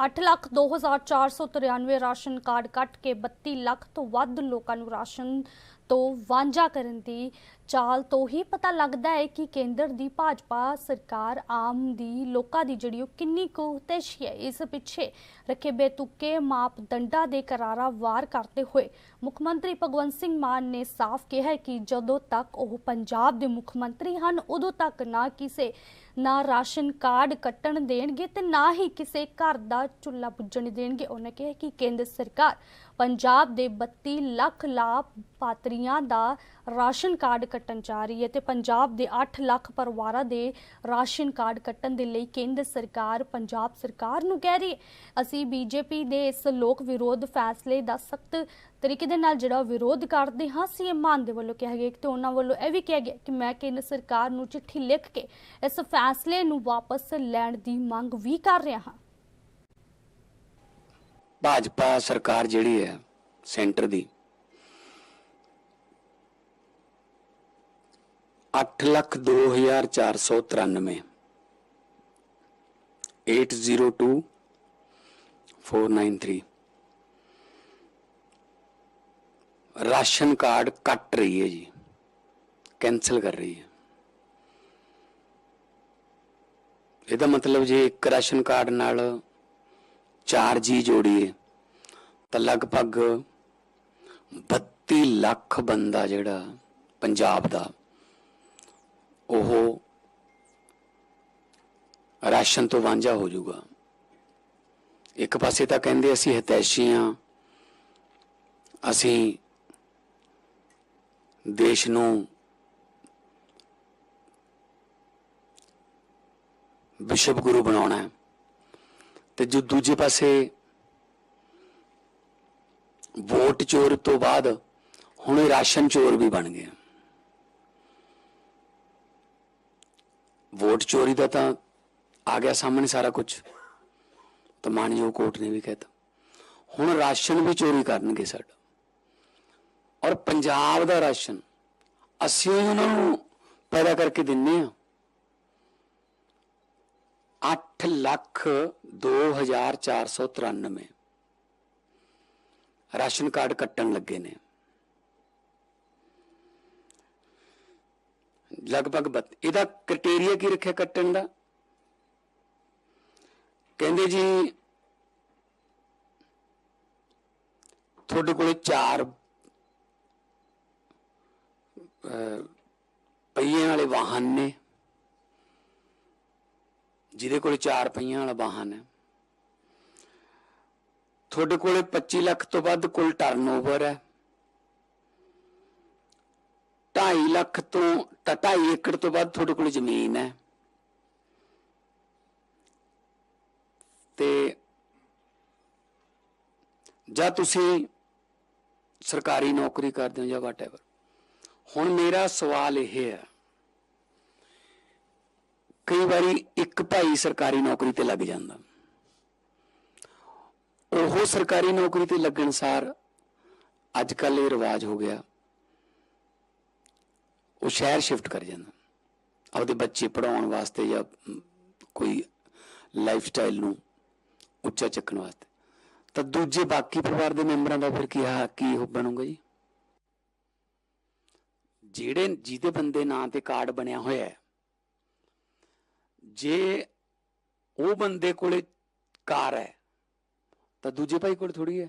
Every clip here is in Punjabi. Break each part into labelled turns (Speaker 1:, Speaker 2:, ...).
Speaker 1: 8 ਲੱਖ 2493 ਰਾਸ਼ਨ ਕਾਰਡ ਕੱਟ ਕੇ 32 ਲੱਖ ਤੋਂ ਵੱਧ ਲੋਕਾਂ ਨੂੰ ਰਾਸ਼ਨ ਤੋਂ ਵਾਂਝਾ ਕਰਨ ਦੀ ਚਾਲ ਤੋਂ ਹੀ ਪਤਾ ਲੱਗਦਾ ਹੈ ਕਿ ਕੇਂਦਰ ਦੀ ਭਾਜਪਾ ਸਰਕਾਰ ਆਮ ਦੀ ਲੋਕਾਂ ਦੀ ਜਿਹੜੀ ਉਹ ਕਿੰਨੀ ਕੁ ਤੇਸ਼ੀ ਹੈ, ਇਸ ਪਿੱਛੇ ਰੱਖੇ ਬੇਤੁਕੇ ਮਾਪਦੰਡਾਂ ਦੇ ਕਰਾਰਾ ਵਾਰ ਕਰਦੇ ਹੋਏ ਮੁੱਖ ਮੰਤਰੀ ਭਗਵੰਤ ਸਿੰਘ ਮਾਨ ਨੇ ਸਾਫ਼ ਕਿਹਾ ਕਿ ਜਦੋਂ ਤੱਕ ਉਹ ਪੰਜਾਬ ਦੇ ਮੁੱਖ ਮੰਤਰੀ ਹਨ, ਉਦੋਂ ਤੱਕ ਨਾ ਕਿਸੇ, ਨਾ ਰਾਸ਼ਨ ਕਾਰਡ ਕੱਟਣ ਦੇਣਗੇ ਤੇ ਨਾ ਹੀ ਕਿਸੇ ਘਰ ਦਾ ਚੁੱਲ੍ਹਾ ਬੁੱਝਣ ਦੇਣਗੇ। ਉਹਨਾਂ ਕਿਹਾ ਕਿ ਕੇਂਦਰ ਸਰਕਾਰ ਪੰਜਾਬ ਦੇ 32 ਲੱਖ ਲਾਭਪਾਤਰੀਆਂ ਦਾ ਰਾਸ਼ਨ ਕਾਰਡ ਕੱਟਣ ਜਾ ਰਹੀ ਹੈ ਤੇ ਪੰਜਾਬ ਦੇ 8 ਲੱਖ ਪਰਿਵਾਰਾਂ ਦੇ ਰਾਸ਼ਨ ਕਾਰਡ ਕੱਟਣ ਦੇ ਲਈ ਕੇਂਦਰ ਸਰਕਾਰ, ਪੰਜਾਬ ਸਰਕਾਰ ਨੂੰ ਕਹਿ ਰਹੀ ਹੈ। ਅਸੀਂ ਬੀਜੇਪੀ ਦੇ ਇਸ ਲੋਕ ਵਿਰੋਧ ਫੈਸਲੇ ਦਾ ਸਖਤ ਤਰੀਕੇ ਦੇ ਨਾਲ ਜਿਹੜਾ ਵਿਰੋਧ ਕਰਦੇ ਹਾਂ, ਸੀਐਮ ਮਾਨ ਦੇ ਵੱਲੋਂ ਕਿਹਾ ਗਿਆ ਕਿ ਉਹਨਾਂ ਵੱਲੋਂ ਇਹ ਵੀ ਕਿਹਾ ਗਿਆ ਕਿ ਮੈਂ ਕੇਂਦਰ ਸਰਕਾਰ ਨੂੰ ਚਿੱਠੀ ਲਿਖ ਕੇ ਇਸ ਫੈਸਲੇ ਨੂੰ ਵਾਪਸ ਲੈਣ ਦੀ ਮੰਗ ਵੀ ਕਰ ਰਿਹਾ ਹਾਂ।
Speaker 2: ਭਾਜਪਾ ਸਰਕਾਰ ਜਿਹੜੀ ਹੈ, ਸੈਂਟਰ ਦੀ 8 ਲੱਖ 2493 802 493 ਰਾਸ਼ਨ ਕਾਰਡ ਕੱਟ ਰਹੀ ਹੈ ਜੀ। ਕੈਨਸਲ ਕਰ ਰਹੀ ਹੈ। ਇਹਦਾ ਮਤਲਬ ਜੇ ਇੱਕ ਰਾਸ਼ਨ ਕਾਰਡ ਨਾਲ ਚਾਰ ਜੀ ਜੋੜੀਏ, ਤਾਂ ਲਗਭਗ 32 ਲੱਖ ਬੰਦਾ ਜਿਹੜਾ ਪੰਜਾਬ ਦਾ ਉਹ ਰਾਸ਼ਨ ਤੋਂ ਵਾਂਝਾ ਹੋ ਜਾਊਗਾ। ਇੱਕ ਪਾਸੇ ਤਾਂ ਕਹਿੰਦੇ ਅਸੀਂ ਹਿਤੈਸ਼ੀ ਹਾਂ ਅਸੀਂ ਦੇਸ਼ ਨੂੰ ਵਿਸ਼ਵ ਗੁਰੂ ਬਣਾਉਣਾ ਹੈ। ਤੇ ਜੋ ਦੂਜੇ ਪਾਸੇ ਵੋਟ ਚੋਰ ਤੋਂ ਬਾਅਦ ਹੁਣ ਰਾਸ਼ਨ ਚੋਰ ਵੀ ਬਣ ਗਿਆ ਵੋਟ ਚੋਰੀ ਦਾ ਤਾਂ ਆ ਗਿਆ ਸਾਹਮਣੇ ਸਾਰਾ ਕੁਝ ਤਾਂ ਮਾਨਯੋਗ ਕੋਰਟ ਨੇ ਵੀ ਕਹਿਤਾ। ਹੁਣ ਰਾਸ਼ਨ ਵੀ ਚੋਰੀ ਕਰਨਗੇ ਸਾਡਾ। ਔਰ ਪੰਜਾਬ ਦਾ ਰਾਸ਼ਨ ਅਸੀਂ ਉਹਨਾਂ ਨੂੰ ਪੈਦਾ ਕਰਕੇ ਦਿੰਨੇ ਆ। 8 ਲੱਖ 2493 ਰਾਸ਼ਨ ਕਾਰਡ ਕੱਟਣ ਲੱਗੇ ਨੇ। ਲਗਭਗ ਬੱਤ- ਇਹਦਾ ਕ੍ਰਾਈਟੇਰੀਆ ਕੀ ਰੱਖਿਆ ਕੱਟਣ ਦਾ? ਕਹਿੰਦੇ ਜੀ, ਤੁਹਾਡੇ ਕੋਲੇ ਚਾਰ ਪਹੀਆਂ ਵਾਲੇ ਵਾਹਨ ਨੇ। ਜਿਹਦੇ ਕੋਲ ਚਾਰ ਪਹੀਆਂ ਵਾਲਾ ਵਾਹਨ ਹੈ। ਤੁਹਾਡੇ ਕੋਲੇ 25 ਲੱਖ ਤੋਂ ਵੱਧ ਕੁੱਲ ਟਰਨਓਵਰ ਹੈ 2.5 ਲੱਖ ਤੋਂ 2.5 ਏਕੜ ਤੋਂ ਵੱਧ ਤੁਹਾਡੇ ਕੋਲ ਜ਼ਮੀਨ ਹੈ। ਤੇ ਜਾਂ ਤੁਸੀਂ ਸਰਕਾਰੀ ਨੌਕਰੀ ਕਰਦੇ ਹੋ ਜਾਂ ਵਾਟਐਵਰ ਹੁਣ ਮੇਰਾ ਸਵਾਲ ਇਹ ਹੈ, ਕਈ ਵਾਰੀ ਇੱਕ ਭਾਈ ਸਰਕਾਰੀ ਨੌਕਰੀ ਤੇ ਲੱਗ ਜਾਂਦਾ। ਉਹ ਸਰਕਾਰੀ ਨੌਕਰੀ ਤੇ ਲੱਗਣ ਸਾਰ ਅੱਜ ਕੱਲ ਇਹ ਰਿਵਾਜ ਹੋ ਗਿਆ। ਉਹ ਸ਼ਹਿਰ ਸ਼ਿਫਟ ਕਰ ਜਾਂਦਾ। ਆਪਦੇ ਬੱਚੇ ਪੜਾਉਣ ਵਾਸਤੇ ਜਾਂ ਕੋਈ ਲਾਈਫ ਸਟਾਈਲ ਨੂੰ ਉੱਚਾ ਚੱਕਣ ਵਾਸਤੇ। ਤਾਂ ਦੂਜੇ ਬਾਕੀ ਪਰਿਵਾਰ ਦੇ ਮੈਂਬਰਾਂ ਦਾ ਫਿਰ ਕੀ ਹਾ, ਕੀ ਬਣੂਗਾ ਜੀ? ਜਿਹੜੇ, ਜਿਹਦੇ ਬੰਦੇ ਨਾਂ ਤੇ ਕਾਰਡ ਬਣਿਆ ਹੋਇਆ ਹੈ, ਜੇ ਉਹ ਬੰਦੇ ਕੋਲੇ ਕਾਰ ਹੈ, ਤਾਂ ਦੂਜੇ ਭਾਈ ਕੋਲ ਥੋੜੀ ਹੈ।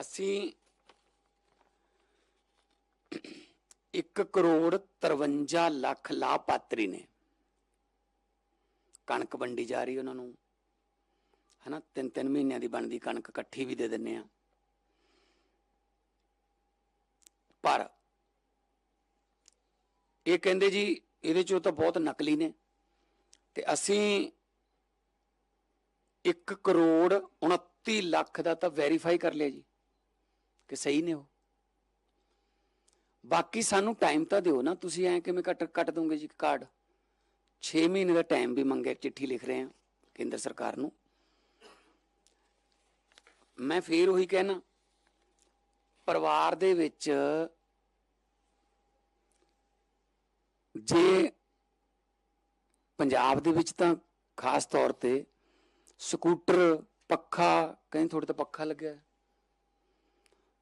Speaker 2: ਅਸੀਂ 1 ਕਰੋੜ 53 ਲੱਖ ਲਾਭਪਾਤਰੀ ਨੇ। ਕਣਕ ਵੰਡੀ ਜਾ ਰਹੀ ਉਹਨਾਂ ਨੂੰ। ਹਨਾ ਤਿੰਨ ਤਿੰਨ ਮਹੀਨਿਆਂ ਦੀ ਬਣਦੀ ਕਣਕ ਇਕੱਠੀ ਵੀ ਦੇ ਦਿੰਨੇ ਆ ਪਰ ਇਹ ਕਹਿੰਦੇ ਜੀ, ਇਹਦੇ ਚੋਂ ਤਾਂ ਬਹੁਤ ਨਕਲੀ ਨੇ। ਤੇ ਅਸੀਂ 1 ਕਰੋੜ 29 ਲੱਖ ਦਾ ਤਾਂ ਵੈਰੀਫਾਈ ਕਰ ਲਿਆ ਜੀ। ਕਿ ਸਹੀ ਨੇ ਉਹ? ਬਾਕੀ ਸਾਨੂੰ ਟਾਈਮ ਤਾਂ ਦਿਓ ਨਾ, ਤੁਸੀਂ ਐ ਕਿਵੇਂ ਕੱਟ ਕੱਟ ਦੋਗੇ ਜੀ ਕਾਰਡ 6 ਮਹੀਨੇ ਦਾ ਟਾਈਮ ਵੀ ਮੰਗਿਆ ਚਿੱਠੀ ਲਿਖ ਰਹੇ ਆ ਕੇਂਦਰ ਸਰਕਾਰ ਨੂੰ। ਮੈਂ ਫੇਰ ਉਹੀ ਕਹਿਣਾ, ਪਰਿਵਾਰ ਦੇ ਵਿੱਚ ਜੇ ਪੰਜਾਬ ਦੇ ਵਿੱਚ ਤਾਂ ਖਾਸ ਤੌਰ ਤੇ ਸਕੂਟਰ, ਪੱਖਾ, ਕਹਿੰਦੇ ਥੋੜੇ ਤਾਂ ਪੱਖਾ ਲੱਗਿਆ।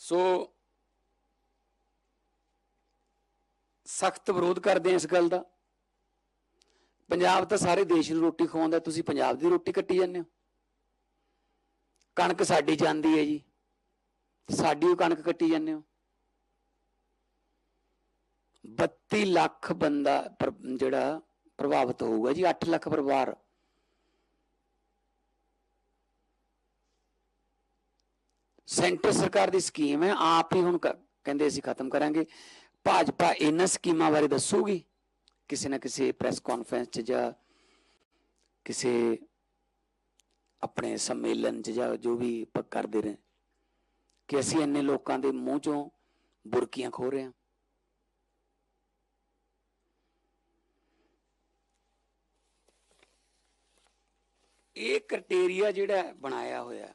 Speaker 2: ਸੋ ਸਖਤ ਵਿਰੋਧ ਕਰਦੇ ਆ ਇਸ ਗੱਲ ਦਾ। ਪੰਜਾਬ ਤਾਂ ਸਾਰੇ ਦੇਸ਼ ਨੂੰ ਰੋਟੀ ਖਵਾਉਂਦਾ, ਤੁਸੀਂ ਪੰਜਾਬ ਦੀ ਰੋਟੀ ਕੱਟੀ ਜਾਂਦੇ ਹੋ। ਕਣਕ ਸਾਡੀ ਜਾਂਦੀ ਹੈ ਜੀ। ਸਾਡੀ ਉਹ ਕਣਕ ਕੱਟੀ ਜਾਂਦੇ ਹੋ। 32 ਲੱਖ ਬੰਦਾ ਜਿਹੜਾ ਪ੍ਰਭਾਵਿਤ ਹੋਊਗਾ ਜੀ 8 ਲੱਖ ਪਰਿਵਾਰ ਸੈਂਟਰ ਸਰਕਾਰ ਦੀ ਸਕੀਮ ਹੈ, ਆਪ ਹੀ ਹੁਣ ਕਹਿੰਦੇ ਅਸੀਂ ਖਤਮ ਕਰਾਂਗੇ। ਭਾਜਪਾ ਇਹਨਾਂ ਸਕੀਮਾਂ ਬਾਰੇ ਦੱਸੂਗੀ? ਕਿਸੇ ਨਾ ਕਿਸੇ ਪ੍ਰੈਸ ਕਾਨਫਰੰਸ 'ਚ ਜਾਂ ਕਿਸੇ ਆਪਣੇ ਸੰਮੇਲਨ 'ਚ ਜਾਂ ਜੋ ਵੀ ਕਰਦੇ ਰਹੇ। ਕਿ ਅਸੀਂ ਇੰਨੇ ਲੋਕਾਂ ਦੇ ਮੂੰਹ 'ਚੋਂ ਬੁਰਕੀਆਂ ਖੋ ਰਹੇ ਹਾਂ। ਇਹ ਕ੍ਰਾਈਟੇਰੀਆ ਜਿਹੜਾ ਬਣਾਇਆ ਹੋਇਆ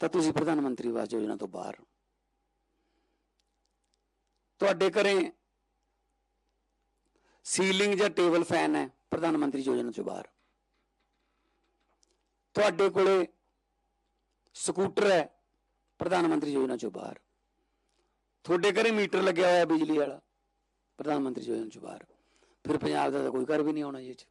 Speaker 2: ਤਾਂ ਤੁਸੀਂ ਪ੍ਰਧਾਨ ਮੰਤਰੀ ਆਵਾਸ ਯੋਜਨਾ ਤੋਂ ਬਾਹਰ ਤੁਹਾਡੇ ਘਰੇ ਸੀਲਿੰਗ ਜਾਂ ਟੇਬਲ ਫੈਨ ਹੈ, ਪ੍ਰਧਾਨ ਮੰਤਰੀ ਯੋਜਨਾ ਤੋਂ ਬਾਹਰ ਤੁਹਾਡੇ ਕੋਲੇ ਸਕੂਟਰ ਹੈ, ਪ੍ਰਧਾਨ ਮੰਤਰੀ ਯੋਜਨਾ ਤੋਂ ਬਾਹਰ ਤੁਹਾਡੇ ਘਰੇ ਮੀਟਰ ਲੱਗਿਆ ਹੋਇਆ ਬਿਜਲੀ ਵਾਲਾ, ਪ੍ਰਧਾਨ ਮੰਤਰੀ ਯੋਜਨਾ ਤੋਂ ਬਾਹਰ ਫਿਰ ਪੰਜਾਬ ਦਾ ਤਾਂ ਕੋਈ ਘਰ ਵੀ ਨਹੀਂ ਆਉਣਾ ਜੀ ਇਹ 'ਚ।